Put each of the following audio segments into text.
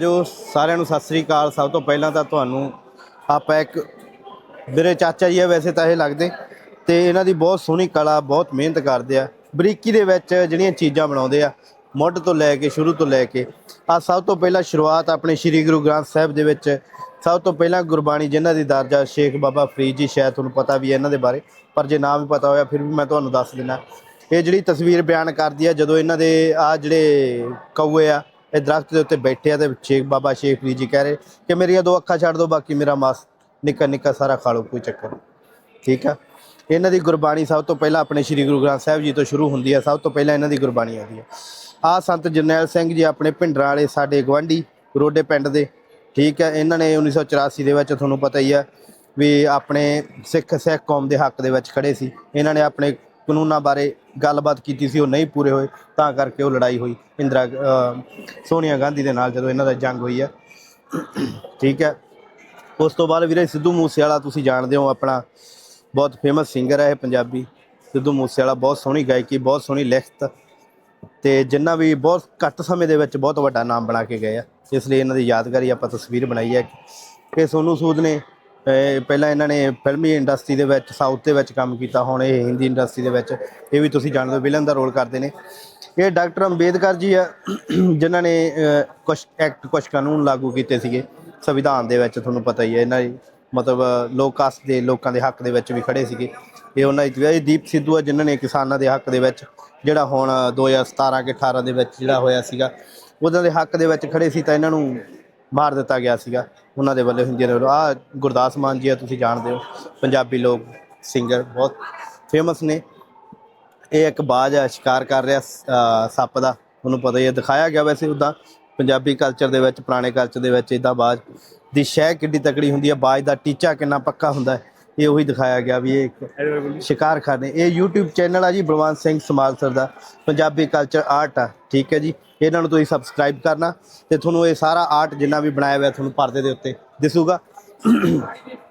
ਜੋ ਸਾਰਿਆਂ ਨੂੰ ਸਤਿ ਸ੍ਰੀ ਅਕਾਲ। ਸਭ ਤੋਂ ਪਹਿਲਾਂ ਤਾਂ ਤੁਹਾਨੂੰ ਆਪਾਂ ਇੱਕ ਮੇਰੇ ਚਾਚਾ ਜੀ ਆ, ਵੈਸੇ ਤਾਂ ਇਹ ਲੱਗਦੇ। ਤੇ ਇਹਨਾਂ ਦੀ ਬਹੁਤ ਸੋਹਣੀ ਕਲਾ, ਬਹੁਤ ਮਿਹਨਤ ਕਰਦੇ ਆ। ਬਰੀਕੀ ਦੇ ਵਿੱਚ ਜਿਹੜੀਆਂ ਚੀਜ਼ਾਂ ਬਣਾਉਂਦੇ ਆ, ਮੁੱਢ ਤੋਂ ਲੈ ਕੇ, ਸ਼ੁਰੂ ਤੋਂ ਲੈ ਕੇ। ਆ ਸਭ ਤੋਂ ਪਹਿਲਾਂ ਸ਼ੁਰੂਆਤ ਆਪਣੇ ਸ੍ਰੀ ਗੁਰੂ ਗ੍ਰੰਥ ਸਾਹਿਬ ਦੇ ਵਿੱਚ। ਸਭ ਤੋਂ ਪਹਿਲਾਂ ਗੁਰਬਾਣੀ ਜਿਨ੍ਹਾਂ ਦੀ ਦਰਜਾ, ਸ਼ੇਖ ਬਾਬਾ ਫਰੀਦ ਜੀ, ਸ਼ਾਇਦ ਤੁਹਾਨੂੰ ਪਤਾ ਵੀ ਹੈ ਇਹਨਾਂ ਦੇ ਬਾਰੇ, ਪਰ ਜੇ ਨਾ ਵੀ ਪਤਾ ਹੋਇਆ, ਫਿਰ ਵੀ ਮੈਂ ਤੁਹਾਨੂੰ ਦੱਸ ਦਿੰਦਾ। ਇਹ ਜਿਹੜੀ ਤਸਵੀਰ ਬਿਆਨ ਕਰਦੀ ਆ, ਜਦੋਂ ਇਹਨਾਂ ਦੇ ਆ ਜਿਹੜੇ ਕੌਏ ਆ ਇਹ ਦਰਖਤ ਦੇ ਉੱਤੇ ਬੈਠੇ ਆ ਤੇ ਸ਼ੇਖ ਬਾਬਾ ਸ਼ੇਖ ਫਰੀਦ ਜੀ ਕਹਿ ਰਹੇ ਕਿ ਮੇਰੀਆਂ ਦੋ ਅੱਖਾਂ ਛੱਡ ਦਿਓ, ਬਾਕੀ ਮੇਰਾ ਮਾਸ ਨਿੱਕਾ ਨਿੱਕਾ ਸਾਰਾ ਖਾ ਲਓ, ਕੋਈ ਚੱਕਰ ਨਹੀਂ। ਠੀਕ ਆ? ਇਹਨਾਂ ਦੀ ਗੁਰਬਾਣੀ ਸਭ ਤੋਂ ਪਹਿਲਾਂ ਆਪਣੇ ਸ੍ਰੀ ਗੁਰੂ ਗ੍ਰੰਥ ਸਾਹਿਬ ਜੀ ਤੋਂ ਸ਼ੁਰੂ ਹੁੰਦੀ ਹੈ ਸਭ ਤੋਂ ਪਹਿਲਾਂ ਇਹਨਾਂ ਦੀ ਗੁਰਬਾਣੀ ਆਉਂਦੀ ਹੈ ਆ ਸੰਤ ਜਰਨੈਲ ਸਿੰਘ ਜੀ ਆਪਣੇ ਭਿੰਡਰਾਂ ਵਾਲੇ ਸਾਡੇ ਗਵਾਂਢੀ ਰੋਡੇ ਪਿੰਡ ਦੇ, ਠੀਕ ਹੈ ਇਹਨਾਂ ਨੇ 1984 ਦੇ ਵਿੱਚ ਤੁਹਾਨੂੰ ਪਤਾ ਹੀ ਹੈ ਵੀ ਆਪਣੇ ਸਿੱਖ ਸਿੱਖ ਕੌਮ ਦੇ ਹੱਕ ਦੇ ਵਿੱਚ ਖੜੇ ਸੀ। ਇਹਨਾਂ ਨੇ ਆਪਣੇ ਕਾਨੂੰਨਾਂ ਬਾਰੇ ਗੱਲਬਾਤ ਕੀਤੀ ਸੀ, ਉਹ ਨਹੀਂ ਪੂਰੇ ਹੋਏ, ਤਾਂ ਕਰਕੇ ਉਹ ਲੜਾਈ ਹੋਈ ਇੰਦਰਾ ਸੋਨੀਆ ਗਾਂਧੀ ਦੇ ਨਾਲ ਜਦੋਂ ਇਹਨਾਂ ਦਾ ਜੰਗ ਹੋਈ ਹੈ। ਠੀਕ ਹੈ। ਉਸ ਤੋਂ ਬਾਅਦ ਵੀਰੇ ਸਿੱਧੂ ਮੂਸੇਵਾਲਾ, ਤੁਸੀਂ ਜਾਣਦੇ ਹੋ ਆਪਣਾ ਬਹੁਤ ਫੇਮਸ ਸਿੰਗਰ ਹੈ ਇਹ ਪੰਜਾਬੀ। ਸਿੱਧੂ ਮੂਸੇਵਾਲਾ ਬਹੁਤ ਸੋਹਣੀ ਗਾਇਕੀ, ਬਹੁਤ ਸੋਹਣੀ ਲਿਖਤ ਤੇ ਜਿੰਨਾ ਵੀ ਬਹੁਤ ਘੱਟ ਸਮੇਂ ਦੇ ਵਿੱਚ ਬਹੁਤ ਵੱਡਾ ਨਾਮ ਬਣਾ ਕੇ ਗਏ ਆ। ਇਸ ਲਈ ਇਹਨਾਂ ਦੀ ਯਾਦਗਾਰੀ ਆਪਾਂ ਤਸਵੀਰ ਬਣਾਈ ਹੈ ਕਿ ਸੋਨੂ ਸੂਦ ਨੇ ਪਹਿਲਾਂ ਇਹਨਾਂ ਨੇ ਫਿਲਮੀ ਇੰਡਸਟਰੀ ਦੇ ਵਿੱਚ, ਸਾਊਥ ਦੇ ਵਿੱਚ ਕੰਮ ਕੀਤਾ, ਹੁਣ ਇਹ ਹਿੰਦੀ ਇੰਡਸਟਰੀ ਦੇ ਵਿੱਚ। ਇਹ ਵੀ ਤੁਸੀਂ ਜਾਣਦੇ ਹੋ ਵਿਲਨ ਦਾ ਰੋਲ ਕਰਦੇ ਨੇ। ਇਹ ਡਾਕਟਰ ਅੰਬੇਦਕਰ ਜੀ ਆ, ਜਿਨ੍ਹਾਂ ਨੇ ਕੁਝ ਐਕਟ ਕੁਝ ਕਾਨੂੰਨ ਲਾਗੂ ਕੀਤੇ ਸੀਗੇ, ਸੰਵਿਧਾਨ ਦੇ ਵਿੱਚ, ਤੁਹਾਨੂੰ ਪਤਾ ਹੀ ਹੈ, ਇਹਨਾਂ ਦੀ ਮਤਲਬ ਲੋਕ ਕਾਸਟ ਦੇ, ਲੋਕਾਂ ਦੇ ਹੱਕ ਦੇ ਵਿੱਚ ਵੀ ਖੜੇ ਸੀਗੇ। ਇਹ ਉਹਨਾਂ ਦੀ ਇਹ ਦੀਪ ਸਿੱਧੂ ਆ, ਜਿਨ੍ਹਾਂ ਨੇ ਕਿਸਾਨਾਂ ਦੇ ਹੱਕ ਦੇ ਵਿੱਚ, ਜਿਹੜਾ ਹੁਣ 2017 ਕੇ 18 ਦੇ ਵਿੱਚ ਜਿਹੜਾ ਹੋਇਆ ਸੀਗਾ ਉਹਨਾਂ ਦੇ ਹੱਕ ਦੇ ਵਿੱਚ ਖੜੇ ਸੀ, ਤਾਂ ਇਹਨਾਂ ਨੂੰ ਮਾਰ ਦਿੱਤਾ ਗਿਆ ਸੀਗਾ। ਉਹਨਾਂ ਦੇ ਵੱਲੋਂ ਹਿੰਦੀ ਦੇ ਵੱਲੋਂ ਆ ਗੁਰਦਾਸ ਮਾਨ ਜੀ ਆ, ਤੁਸੀਂ ਜਾਣਦੇ ਹੋ। ਪੰਜਾਬੀ ਲੋਕ ਸਿੰਗਰ ਬਹੁਤ ਫੇਮਸ ਨੇ। ਇਹ ਇੱਕ ਬਾਜ ਆ, ਸ਼ਿਕਾਰ ਕਰ ਰਿਹਾ ਸੱਪ ਦਾ। ਤੁਹਾਨੂੰ ਪਤਾ ਹੀ ਹੈ ਦਿਖਾਇਆ ਗਿਆ ਵੈਸੇ ਉਦਾਂ। ਪੰਜਾਬੀ ਕਲਚਰ ਦੇ ਵਿੱਚ, ਪੁਰਾਣੇ ਕਲਚਰ ਦੇ ਵਿੱਚ ਇਦਾਂ ਬਾਜ ਦੀ ਸ਼ਹਿ ਕਿੱਡੀ ਤਕੜੀ ਹੁੰਦੀ ਹੈ ਬਾਜ ਦਾ ਟੀਚਾ ਕਿੰਨਾ ਪੱਕਾ ਹੁੰਦਾ ਹੈ। ਇਹ ਉਹੀ ਦਿਖਾਇਆ ਗਿਆ ਵੀ ਇਹ ਇੱਕ ਸ਼ਿਕਾਰ ਖਾਨੇ ਇਹ YouTube ਚੈਨਲ ਆ ਜੀ ਬਲਵੰਤ ਸਿੰਘ ਸਮਾਲਸਰ ਦਾ। ਪੰਜਾਬੀ ਕਲਚਰ ਆਰਟ ਆ, ਠੀਕ ਹੈ ਜੀ। ਇਹਨਾਂ ਨੂੰ ਤੁਸੀਂ ਸਬਸਕ੍ਰਾਈਬ ਕਰਨਾ ਤੇ ਤੁਹਾਨੂੰ ਇਹ ਸਾਰਾ ਆਰਟ ਜਿੰਨਾ ਵੀ ਬਣਾਇਆ ਹੋਇਆ ਤੁਹਾਨੂੰ ਪਰਦੇ ਦੇ ਉੱਤੇ ਦਿਸੂਗਾ।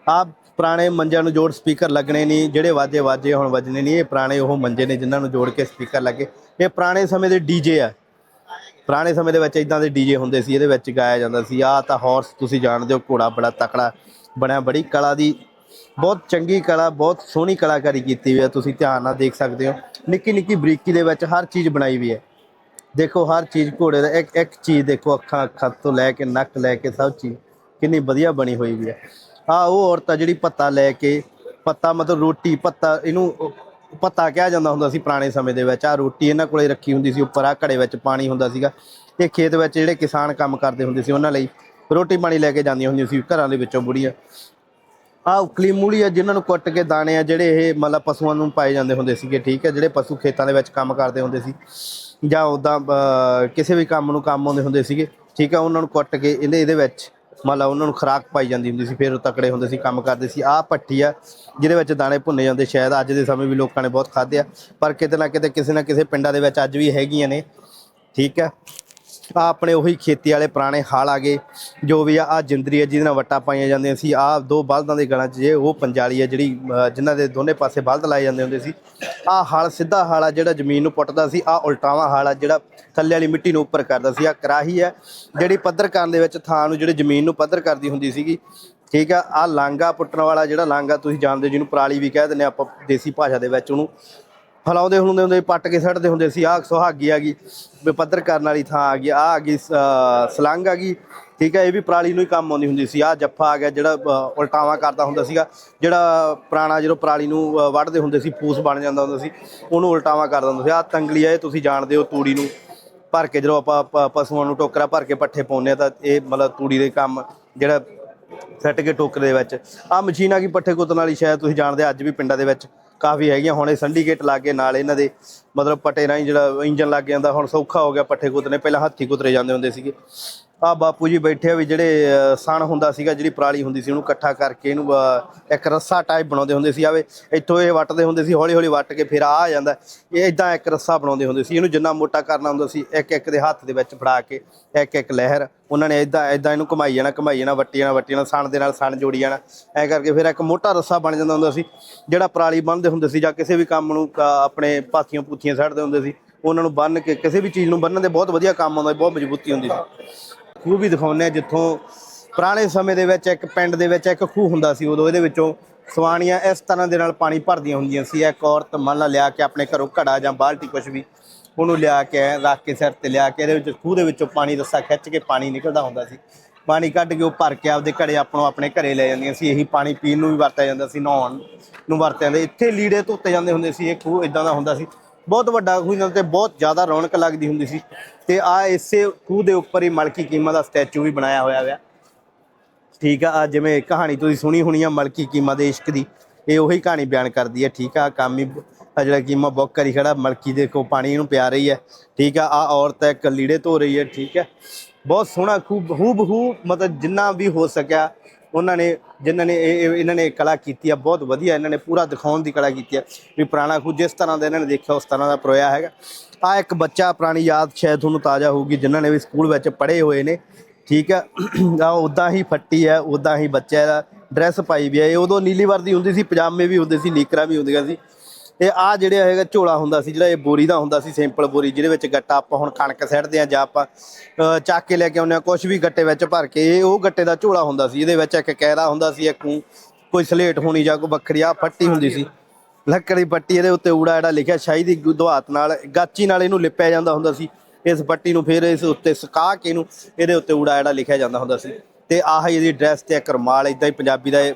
ਆ ਪੁਰਾਣੇ ਮੰਜਿਆਂ ਨੂੰ ਜੋੜ ਸਪੀਕਰ ਲੱਗਣੇ ਨਹੀਂ, ਜਿਹੜੇ ਵਾਜੇ ਵਾਜੇ ਹੁਣ ਵੱਜਣੇ ਨਹੀਂ। ਇਹ ਪੁਰਾਣੇ ਉਹ ਮੰਜੇ ਨੇ ਜਿਨ੍ਹਾਂ ਨੂੰ ਜੋੜ ਕੇ ਸਪੀਕਰ ਲੱਗੇ। ਇਹ ਪੁਰਾਣੇ ਸਮੇਂ ਦੇ ਡੀਜੇ ਆ। ਪੁਰਾਣੇ ਸਮੇਂ ਦੇ ਵਿੱਚ ਇਦਾਂ ਦੇ ਡੀਜੇ ਹੁੰਦੇ ਸੀ, ਇਹਦੇ ਵਿੱਚ ਗਾਇਆ ਜਾਂਦਾ ਸੀ। ਆ ਤਾਂ ਹਾਰਸ ਤੁਸੀਂ ਜਾਣਦੇ ਹੋ, ਘੋੜਾ ਬੜਾ ਤਕੜਾ ਬਣਿਆ, ਬੜੀ ਕਲਾ ਦੀ ਬਹੁਤ ਚੰਗੀ ਕਲਾ, ਬਹੁਤ ਸੋਹਣੀ ਕਲਾਕਾਰੀ ਕੀਤੀ ਹੋਈ ਹੈ, ਤੁਸੀਂ ਧਿਆਨ ਨਾਲ ਦੇਖ ਸਕਦੇ ਹੋ। ਨਿੱਕੀ ਨਿੱਕੀ ਬਰੀਕੀ ਦੇ ਵਿੱਚ ਹਰ ਚੀਜ਼ ਬਣਾਈ ਹੋਈ ਹੈ। ਦੇਖੋ, ਹਰ ਚੀਜ਼ ਘੋੜੇ ਦਾ, ਇੱਕ ਇੱਕ ਚੀਜ਼ ਦੇਖੋ, ਅੱਖਾਂ ਅੱਖਾਂ ਤੋਂ ਲੈ ਕੇ ਨੱਕ ਲੈ ਕੇ ਸਭ ਚੀਜ਼, ਕਿੰਨੀ ਵਧੀਆ ਬਣੀ ਹੋਈ ਵੀ ਹੈ। ਆ ਉਹ ਔਰਤ ਆ ਜਿਹੜੀ ਪੱਤਾ ਲੈ ਕੇ, ਪੱਤਾ ਮਤਲਬ ਰੋਟੀ, ਪੱਤਾ ਇਹਨੂੰ ਪੱਤਾ ਕਿਹਾ ਜਾਂਦਾ ਹੁੰਦਾ ਸੀ ਪੁਰਾਣੇ ਸਮੇਂ ਦੇ ਵਿੱਚ। ਆ ਰੋਟੀ ਇਹਨਾਂ ਕੋਲੇ ਰੱਖੀ ਹੁੰਦੀ ਸੀ, ਉੱਪਰ ਆ ਘੜੇ ਵਿੱਚ ਪਾਣੀ ਹੁੰਦਾ ਸੀਗਾ। ਇਹ ਖੇਤ ਵਿੱਚ ਜਿਹੜੇ ਕਿਸਾਨ ਕੰਮ ਕਰਦੇ ਹੁੰਦੇ ਸੀ, ਉਹਨਾਂ ਲਈ ਰੋਟੀ ਪਾਣੀ ਲੈ ਕੇ ਜਾਂਦੀਆਂ ਹੁੰਦੀਆਂ ਸੀ, ਘਰਾਂ ਦੇ ਵਿੱਚੋਂ ਬੁੜੀਆਂ। ਆ ਉਕਲੀ ਮੂਲੀ ਆ, ਜਿਨ੍ਹਾਂ ਨੂੰ ਕੁੱਟ ਕੇ ਦਾਣੇ ਆ, ਜਿਹੜੇ ਇਹ ਮਤਲਬ ਪਸ਼ੂਆਂ ਨੂੰ ਪਾਏ ਜਾਂਦੇ ਹੁੰਦੇ ਸੀਗੇ, ਠੀਕ ਹੈ ਜਿਹੜੇ ਪਸ਼ੂ ਖੇਤਾਂ ਦੇ ਵਿੱਚ ਕੰਮ ਕਰਦੇ ਹੁੰਦੇ ਸੀ, ਜਾਂ ਉਦਾਂ ਕਿਸੇ ਵੀ ਕੰਮ ਨੂੰ ਕੰਮ ਆਉਂਦੇ ਹੁੰਦੇ ਸੀਗੇ, ਠੀਕ ਹੈ ਉਹਨਾਂ ਨੂੰ ਕੁੱਟ ਕੇ ਇਹਦੇ ਇਹਦੇ ਵਿੱਚ ਮਤਲਬ ਉਹਨਾਂ ਨੂੰ ਖੁਰਾਕ ਪਾਈ ਜਾਂਦੀ ਹੁੰਦੀ ਸੀ, ਫਿਰ ਉਹ ਤਕੜੇ ਹੁੰਦੇ ਸੀ, ਕੰਮ ਕਰਦੇ ਸੀ। ਆਹ ਪੱਟੀ ਆ, ਜਿਹਦੇ ਵਿੱਚ ਦਾਣੇ ਭੁੰਨੇ ਜਾਂਦੇ, ਸ਼ਾਇਦ ਅੱਜ ਦੇ ਸਮੇਂ ਵੀ ਲੋਕਾਂ ਨੇ ਬਹੁਤ ਖਾਧੇ ਆ, ਪਰ ਕਿਤੇ ਨਾ ਕਿਤੇ, ਕਿਸੇ ਨਾ ਕਿਸੇ ਪਿੰਡਾਂ ਦੇ ਵਿੱਚ ਅੱਜ ਵੀ ਹੈਗੀਆਂ ਨੇ, ਠੀਕ ਹੈ ਆ ਆਪਣੇ ਉਹੀ ਖੇਤੀ ਵਾਲੇ ਪੁਰਾਣੇ ਹਾਲ ਆ ਗਏ ਜੋ ਵੀ ਆ ਆ ਜਿੰਦਰੀ ਹੈ ਜਿਹਦੇ ਨਾਲ ਵੱਟਾਂ ਪਾਈਆਂ ਜਾਂਦੀਆਂ ਸੀ ਆ ਦੋ ਬਲਦਾਂ ਦੇ ਗਲਾਂ 'ਚ ਜੇ ਉਹ ਪੰਜਾਲੀ ਹੈ ਜਿਹੜੀ ਅਹ, ਜਿਨ੍ਹਾਂ ਦੇ ਦੋਨੇ ਪਾਸੇ ਬਲਦ ਲਾਏ ਜਾਂਦੇ ਹੁੰਦੇ ਸੀ ਆ ਹਾਲ ਸਿੱਧਾ ਹਾਲ਼ ਆ ਜਿਹੜਾ ਜ਼ਮੀਨ ਨੂੰ ਪੁੱਟਦਾ ਸੀ ਆ ਉਲਟਾਵਾਂ ਹਾਲ ਆ ਜਿਹੜਾ ਥੱਲੇ ਵਾਲੀ ਮਿੱਟੀ ਨੂੰ ਉੱਪਰ ਕਰਦਾ ਸੀ ਆ ਕਰਾਹੀ ਹੈ ਜਿਹੜੀ ਪੱਧਰ ਕਰਨ ਦੇ ਵਿੱਚ ਥਾਂ ਨੂੰ ਜਿਹੜੀ ਜ਼ਮੀਨ ਨੂੰ ਪੱਧਰ ਕਰਦੀ ਹੁੰਦੀ ਸੀਗੀ ਠੀਕ ਆ ਆ ਲਾਂਗਾ ਪੁੱਟਣ ਵਾਲਾ ਜਿਹੜਾ ਲਾਂਗਾ ਤੁਸੀਂ ਜਾਣਦੇ ਹੋ ਜਿਹਨੂੰ ਪਰਾਲੀ ਵੀ ਕਹਿ ਦਿੰਦੇ ਆਪਾਂ ਦੇਸੀ ਭਾਸ਼ਾ ਦੇ ਵਿੱਚ ਉਹਨੂੰ ਫਲਾਉਂਦੇ ਹੁੰਦੇ ਹੁੰਦੇ ਪੱਟ ਕੇ ਸੱਟਦੇ ਹੁੰਦੇ ਸੀ ਆਹ ਸੁਹਾਗੀ ਆ ਗਈ ਵੀ ਪੱਧਰ ਕਰਨ ਵਾਲੀ ਥਾਂ ਆ ਗਈ ਆ ਆ ਗਈ ਸ- ਸਲੰਗ ਆ ਗਈ ਠੀਕ ਹੈ ਇਹ ਵੀ ਪਰਾਲੀ ਨੂੰ ਹੀ ਕੰਮ ਆਉਂਦੀ ਹੁੰਦੀ ਸੀ ਆ ਜੱਫਾ ਆ ਗਿਆ ਜਿਹੜਾ ਅ, ਉਲਟਾਵਾਂ ਕਰਦਾ ਹੁੰਦਾ ਸੀਗਾ ਜਿਹੜਾ ਪੁਰਾਣਾ ਜਦੋਂ ਪਰਾਲੀ ਨੂੰ ਵੱਢਦੇ ਹੁੰਦੇ ਸੀ ਫੂਸ ਬਣ ਜਾਂਦਾ ਹੁੰਦਾ ਸੀ ਉਹਨੂੰ ਉਲਟਾਵਾਂ ਕਰਦਾ ਹੁੰਦਾ ਸੀ ਆ ਤੰਗਲੀ ਆ ਇਹ ਤੁਸੀਂ ਜਾਣਦੇ ਹੋ ਤੂੜੀ ਨੂੰ ਭਰ ਕੇ ਜਦੋਂ ਆਪਾਂ ਪ- ਪਸ਼ੂਆਂ ਨੂੰ ਟੋਕਰਾ ਭਰ ਕੇ ਪੱਠੇ ਪਾਉਂਦੇ ਆ ਤਾਂ ਇਹ ਮਤਲਬ ਤੂੜੀ ਦੇ ਕੰਮ ਜਿਹੜਾ ਸੱਟ ਕੇ ਟੋਕਰੇ ਦੇ ਵਿੱਚ ਆ ਮਸ਼ੀਨ ਆ ਗਈ ਪੱਠੇ ਕੁੱਤਣ ਵਾਲੀ ਸ਼ਾਇਦ ਤੁਸੀਂ ਜਾਣਦੇ ਅੱਜ ਵੀ ਪਿੰਡਾਂ ਦੇ ਵਿੱਚ ਕਾਫੀ ਹੈਗੀਆਂ। ਹੁਣ ਇਹ ਸੰਡੀਕੇਟ ਲਾਗੇ ਨਾਲ ਇਹਨਾਂ ਦੇ, ਮਤਲਬ ਪੱਟੇ ਰਾਹੀਂ ਜਿਹੜਾ ਇੰਜਨ ਲੱਗ ਜਾਂਦਾ, ਹੁਣ ਸੌਖਾ ਹੋ ਗਿਆ ਪੱਠੇ ਕੁੱਤਨੇ ਪਹਿਲਾਂ ਹੱਥੀ ਕੁੱਤਰੇ ਜਾਂਦੇ ਹੁੰਦੇ ਸੀਗੇ। ਆ ਬਾਪੂ ਜੀ ਬੈਠੇ ਆ ਵੀ ਜਿਹੜੇ ਸਣ ਹੁੰਦਾ ਸੀਗਾ ਜਿਹੜੀ ਪਰਾਲੀ ਹੁੰਦੀ ਸੀ ਉਹਨੂੰ ਇਕੱਠਾ ਕਰਕੇ ਇਹਨੂੰ ਇੱਕ ਰੱਸਾ ਟਾਈਪ ਬਣਾਉਂਦੇ ਹੁੰਦੇ ਸੀ ਆਵੇ ਇੱਥੋਂ ਇਹ ਵੱਟਦੇ ਹੁੰਦੇ ਸੀ ਹੌਲੀ ਹੌਲੀ ਵੱਟ ਕੇ ਫਿਰ ਆ ਜਾਂਦਾ। ਇਹ ਇਦਾਂ ਇੱਕ ਰੱਸਾ ਬਣਾਉਂਦੇ ਹੁੰਦੇ ਸੀ ਇਹਨੂੰ ਜਿੰਨਾ ਮੋਟਾ ਕਰਨਾ ਹੁੰਦਾ ਸੀ ਇੱਕ ਇੱਕ ਦੇ ਹੱਥ ਦੇ ਵਿੱਚ ਫੜਾ ਕੇ ਇੱਕ ਇੱਕ ਲਹਿਰ ਉਹਨਾਂ ਨੇ ਇਦਾਂ ਇਦਾਂ ਇਹਨੂੰ ਘੁਮਾਈ ਜਾਣਾ ਘੁਮਾਈ ਜਾਣਾ ਵੱਟੀ ਜਾਣਾ ਵੱਟੀ ਜਾਣਾ ਸਣ ਦੇ ਨਾਲ ਸਣ ਜੋੜੀ ਜਾਣਾ ਐ ਕਰਕੇ ਫਿਰ ਇੱਕ ਮੋਟਾ ਰੱਸਾ ਬਣ ਜਾਂਦਾ ਹੁੰਦਾ ਸੀ ਜਿਹੜਾ ਪਰਾਲੀ ਬੰਨ੍ਹਦੇ ਹੁੰਦੇ ਸੀ ਜਾਂ ਕਿਸੇ ਵੀ ਕੰਮ ਨੂੰ ਆਪਣੇ ਪਾਥੀਆਂ ਪੂਥੀਆਂ ਸੱਟਦੇ ਹੁੰਦੇ ਸੀ ਉਹਨਾਂ ਨੂੰ ਬੰਨ ਕੇ ਕਿਸੇ ਵੀ ਚੀਜ਼ ਨੂੰ ਬੰਨਣ ਦੇ ਬਹੁਤ ਵਧੀਆ ਕੰਮ ਆਉਂਦਾ ਸੀ, ਬਹੁਤ ਮਜ਼ਬੂਤੀ ਹੁੰਦੀ ਸੀ। ਖੂਹ ਵੀ ਦਿਖਾਉਂਦੇ ਆ, ਜਿੱਥੋਂ ਪੁਰਾਣੇ ਸਮੇਂ ਦੇ ਵਿੱਚ ਇੱਕ ਪਿੰਡ ਦੇ ਵਿੱਚ ਇੱਕ ਖੂਹ ਹੁੰਦਾ ਸੀ, ਉਦੋਂ ਇਹਦੇ ਵਿੱਚੋਂ ਸਵਾਣੀਆਂ ਇਸ ਤਰ੍ਹਾਂ ਦੇ ਨਾਲ ਪਾਣੀ ਭਰਦੀਆਂ ਹੁੰਦੀਆਂ ਸੀ। ਇੱਕ ਔਰਤ ਮੰਨ ਲਿਆ ਕੇ ਆਪਣੇ ਘਰੋਂ ਘੜਾ ਜਾਂ ਬਾਲਟੀ ਕੁਝ ਵੀ ਉਹਨੂੰ ਲਿਆ ਕੇ ਰੱਖ ਕੇ ਸਿਰ ਤੇ ਲਿਆ ਕੇ ਇਹਦੇ ਵਿੱਚ ਖੂਹ ਦੇ ਵਿੱਚੋਂ ਪਾਣੀ ਰੱਸਾ ਖਿੱਚ ਕੇ ਪਾਣੀ ਨਿਕਲਦਾ ਹੁੰਦਾ ਸੀ। ਪਾਣੀ ਕੱਢ ਕੇ ਉਹ ਭਰ ਕੇ ਆਪਦੇ ਘੜੇ ਆਪਣੋ ਆਪਣੇ ਘਰੇ ਲੈ ਜਾਂਦੀਆਂ ਸੀ। ਇਹੀ ਪਾਣੀ ਪੀਣ ਨੂੰ ਵੀ ਵਰਤਿਆ ਜਾਂਦਾ ਸੀ, ਨਹਾਉਣ ਨੂੰ ਵਰਤਿਆ ਜਾਂਦਾ ਇੱਥੇ ਲੀੜੇ ਧੋਤੇ ਜਾਂਦੇ ਹੁੰਦੇ ਸੀ, ਇਹ ਖੂਹ ਇਦਾਂ ਦਾ ਹੁੰਦਾ ਸੀ। ਬਹੁਤ ਵੱਡਾ ਖੂਹ ਨਾਲ ਤੇ ਬਹੁਤ ਜ਼ਿਆਦਾ ਰੌਣਕ ਲੱਗਦੀ ਹੁੰਦੀ ਸੀ। ਤੇ ਆ ਇਸੇ ਖੂਹ ਦੇ ਉੱਪਰ ਹੀ ਮਲਕੀ ਕੀਮਾ ਦਾ ਸਟੈਚੂ ਵੀ ਬਣਾਇਆ ਹੋਇਆ ਹੈ ਠੀਕ ਆ ਜਿਵੇਂ ਕਹਾਣੀ ਤੁਸੀਂ ਸੁਣੀ ਹੋਣੀ ਆ, ਮਲਕੀ ਕੀਮਾ ਦੇ ਇਸ਼ਕ ਦੀ। ਇਹ ਉਹੀ ਕਹਾਣੀ ਬਿਆਨ ਕਰਦੀ ਹੈ ਠੀਕ ਆ, ਕੰਮ ਹੀ ਆ ਜਿਹੜਾ ਕੀਮਾ ਬੁੱਕ ਕਰੀ ਖੜਾ, ਮਲਕੀ ਦੇ ਕੋ ਪਾਣੀ ਨੂੰ ਪਿਆ ਰਹੀ ਹੈ ਠੀਕ ਆ ਆ ਔਰਤ ਇੱਕ ਲੀੜੇ ਧੋ ਰਹੀ ਹੈ ਠੀਕ ਹੈ ਬਹੁਤ ਸੋਹਣਾ ਖੂਬ, ਹੂਬਹੂ ਮਤਲਬ ਜਿੰਨਾ ਵੀ ਹੋ ਸਕਿਆ ਉਹਨਾਂ ਨੇ, ਜਿਨ੍ਹਾਂ ਨੇ ਇਹ ਇਹਨਾਂ ਨੇ ਕਲਾ ਕੀਤੀ ਆ, ਬਹੁਤ ਵਧੀਆ ਇਹਨਾਂ ਨੇ ਪੂਰਾ ਦਿਖਾਉਣ ਦੀ ਕਲਾ ਕੀਤੀ ਆ। ਵੀ ਪੁਰਾਣਾ ਖੂਹ ਜਿਸ ਤਰ੍ਹਾਂ ਦਾ ਇਹਨਾਂ ਨੇ ਦੇਖਿਆ, ਉਸ ਤਰ੍ਹਾਂ ਦਾ ਪਰੋਇਆ ਹੈਗਾ। ਆ ਇੱਕ ਬੱਚਾ ਪੁਰਾਣੀ ਯਾਦ ਸ਼ਾਇਦ ਤੁਹਾਨੂੰ ਤਾਜ਼ਾ ਹੋਊਗੀ, ਜਿਨ੍ਹਾਂ ਨੇ ਵੀ ਸਕੂਲ ਵਿੱਚ ਪੜ੍ਹੇ ਹੋਏ ਨੇ। ਠੀਕ ਆ? ਆ ਉਦਾਂ ਹੀ ਫੱਟੀ ਹੈ ਉਦਾਂ ਹੀ ਬੱਚਾ ਦਾ ਡਰੈਸ ਪਾਈ ਵੀ ਹੈ ਇਹ ਉਦੋਂ ਨੀਲੀ ਵਰਦੀ ਹੁੰਦੀ ਸੀ, ਪਜਾਮੇ ਵੀ ਹੁੰਦੇ ਸੀ, ਨੀਕਰਾਂ ਵੀ ਹੁੰਦੀਆਂ ਸੀ। ਇਹ ਆ ਜਿਹੜੇ ਹੈਗਾ ਝੋਲਾ ਹੁੰਦਾ ਸੀ ਜਿਹੜਾ ਇਹ ਬੋਰੀ ਦਾ ਹੁੰਦਾ ਸੀ ਸਿੰਪਲ ਬੋਰੀ ਜਿਹਦੇ ਵਿੱਚ ਗੱਟਾ ਆਪਾਂ ਹੁਣ ਕਣਕ ਸੱਟਦੇ ਆ ਜਾਂ ਆਪਾਂ ਅ, ਚੱਕ ਕੇ ਲੈ ਕੇ ਆਉਂਦੇ ਆ ਕੁਝ ਵੀ ਗੱਟੇ ਵਿੱਚ ਭਰ ਕੇ ਇਹ ਉਹ ਗੱਟੇ ਦਾ ਝੋਲਾ ਹੁੰਦਾ ਸੀ ਇਹਦੇ ਵਿੱਚ ਇੱਕ ਕੈਰਾ ਹੁੰਦਾ ਸੀ ਇੱਕ ਕੋਈ ਸਲੇਟ ਹੋਣੀ ਜਾਂ ਕੋਈ ਵੱਖਰੀ ਆ ਫੱਟੀ ਹੁੰਦੀ ਸੀ ਲੱਕੜੀ ਪੱਟੀ ਇਹਦੇ ਉੱਤੇ ਊੜਾ ਜਿਹੜਾ ਲਿਖਿਆ ਸ਼ਾਹੀ ਦੀ ਦੁਹਾਤ ਨਾਲ ਗਾਚੀ ਨਾਲ ਇਹਨੂੰ ਲਿਪਿਆ ਜਾਂਦਾ ਹੁੰਦਾ ਸੀ ਇਸ ਪੱਟੀ ਨੂੰ ਫਿਰ ਇਸ ਉੱਤੇ ਸੁਕਾ ਕੇ ਇਹਨੂੰ ਇਹਦੇ ਉੱਤੇ ਊੜਾ ਜਿਹੜਾ ਲਿਖਿਆ ਜਾਂਦਾ ਹੁੰਦਾ ਸੀ ਤੇ ਆਹ ਹੀ ਇਹਦੀ ਡਰੈਸ ਤੇ ਇੱਕ ਰੁਮਾਲ ਇਦਾਂ ਹੀ ਪੰਜਾਬੀ ਦਾ ਇਹ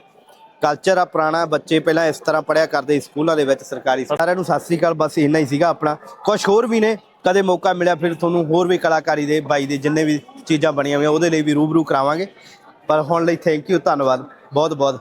ਕਲਚਰ ਆ ਪੁਰਾਣਾ, ਬੱਚੇ ਪਹਿਲਾਂ ਇਸ ਤਰ੍ਹਾਂ ਪੜਿਆ ਕਰਦੇ ਸਕੂਲਾਂ ਦੇ ਵਿੱਚ ਸਰਕਾਰੀ ਸਾਰਿਆਂ ਨੂੰ ਸਤਿ ਸ੍ਰੀ ਅਕਾਲ, ਬਸ ਇੰਨਾ ਹੀ ਸੀਗਾ ਆਪਣਾ। ਕੁਝ ਹੋਰ ਵੀ ਨੇ, ਕਦੇ ਮੌਕਾ ਮਿਲਿਆ ਫਿਰ ਤੁਹਾਨੂੰ ਹੋਰ ਵੀ ਕਲਾਕਾਰੀ ਦੇ, ਬਾਈ ਦੇ ਜਿੰਨੇ ਵੀ ਚੀਜ਼ਾਂ ਬਣੀਆਂ ਹੋਈਆਂ, ਉਹਦੇ ਲਈ ਵੀ ਰੂਬਰੂ ਕਰਾਵਾਂਗੇ। ਪਰ ਹੁਣ ਲਈ ਥੈਂਕ ਯੂ ਧੰਨਵਾਦ। ਬਹੁਤ ਬਹੁਤ